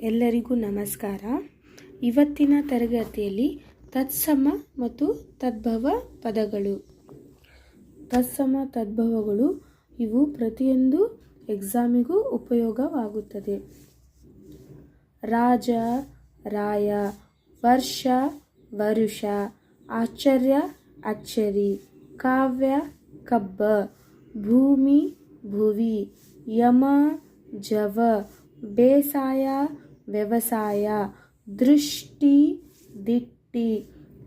ಎಲ್ಲರಿಗೂ ನಮಸ್ಕಾರ. ಇವತ್ತಿನ ತರಗತಿಯಲ್ಲಿ ತತ್ಸಮ ಮತ್ತು ತದ್ಭವ ಪದಗಳು. ತತ್ಸಮ, ತದ್ಭವಗಳು ಇವು ಪ್ರತಿಯೊಂದು ಎಕ್ಸಾಮಿಗೂ ಉಪಯೋಗವಾಗುತ್ತದೆ. ರಾಜ, ರಾಯ, ವರ್ಷ, ವರುಷ, ಆಶ್ಚರ್ಯ, ಅಚ್ಚರಿ, ಕಾವ್ಯ, ಕಬ್ಬ, ಭೂಮಿ, ಭುವಿ, ಯಮ, ಜವ, ಬೇಸಾಯ ವ್ಯವಸಾಯ ದೃಷ್ಟಿ ದಿಟ್ಟಿ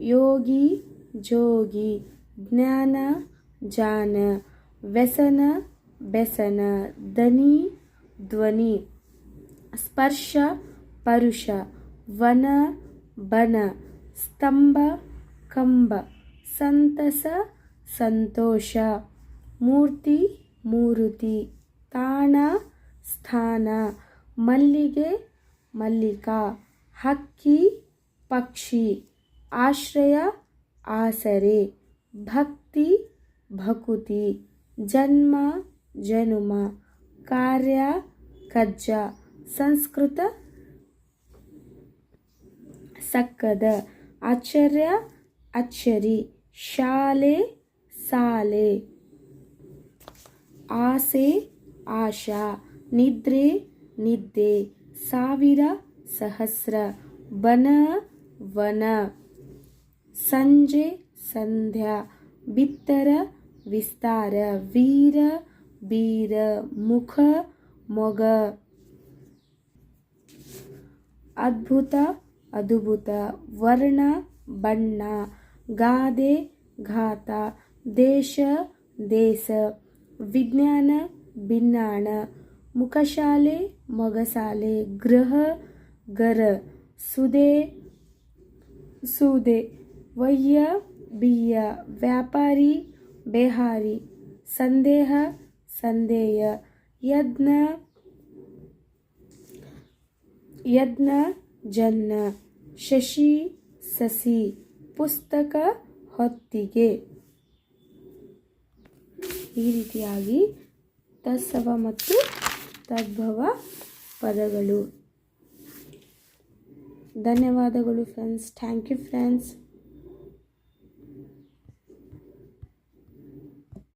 ಯೋಗಿ ಜೋಗಿ ಜ್ಞಾನ ಜಾನ ವ್ಯಸನ ಬೆಸನ ದನಿ ಧ್ವನಿ ಸ್ಪರ್ಶ ಪರುಷ ವನ ಬನ ಸ್ತಂಭ ಕಂಬ ಸಂತಸ ಸಂತೋಷ ಮೂರ್ತಿ ಮೂರುತಿ ತಾಣ ಸ್ಥಾನ ಮಲ್ಲಿಗೆ ಮಲ್ಲಿಕಾ, ಹಕ್ಕಿ, ಪಕ್ಷಿ, ಆಶ್ರಯ, ಆಸರೆ, ಭಕ್ತಿ, ಭಕುತಿ, ಜನ್ಮ, ಜನುಮ, ಕಾರ್ಯ, ಕಜ್ಜ, ಸಂಸ್ಕೃತ, ಸಕ್ಕದ, ಆಶ್ಚರ್ಯ, ಅಚ್ಚರಿ, ಶಾಲೆ, ಸಾಲೆ, ಆಸೆ, ಆಶಾ, ನಿದ್ರೆ, ನಿದ್ದೆ ಸಾವಿರ ಸಹಸ್ರ ಬನ ವನ. ಸಂಜೆ ಸಂಧ್ಯಾ, ಬಿತ್ತರ ವಿಸ್ತಾರ, ವೀರ ಬೀರ, ಮುಖ ಮೊಗ. ಅದ್ಭುತ ಅದ್ಭುತ, ವರ್ಣ, ಬಣ್ಣ, ಗಾದೆ, ಘಾತ, ದೇಶ ದೇಶ ವಿಜ್ಞಾನ, ಭಿನ್ನಾಣ ಮುಖಶಾಲೆ, ಮೊಗಸಾಲೆ, ಗೃಹ, ಗರ, ಸುದೆ, ಸೂದೆ, ವಯ್ಯ, ಬಿಯ್ಯ, ವ್ಯಾಪಾರಿ, ಬೇಹಾರಿ, ಸಂದೇಹ, ಸಂದೇಯ ಯಜ್ಞ ಯಜ್ಞ ಜನ್ನ, ಶಶಿ, ಸಸಿ, ಪುಸ್ತಕ, ಹೊತ್ತಿಗೆ. ಈ ರೀತಿಯಾಗಿ ತತ್ಸವ ಮತ್ತು ತದ್ಭವ ಪದಗಳು. ಧನ್ಯವಾದಗಳು ಫ್ರೆಂಡ್ಸ್ ಥ್ಯಾಂಕ್ ಯು ಫ್ರೆಂಡ್ಸ್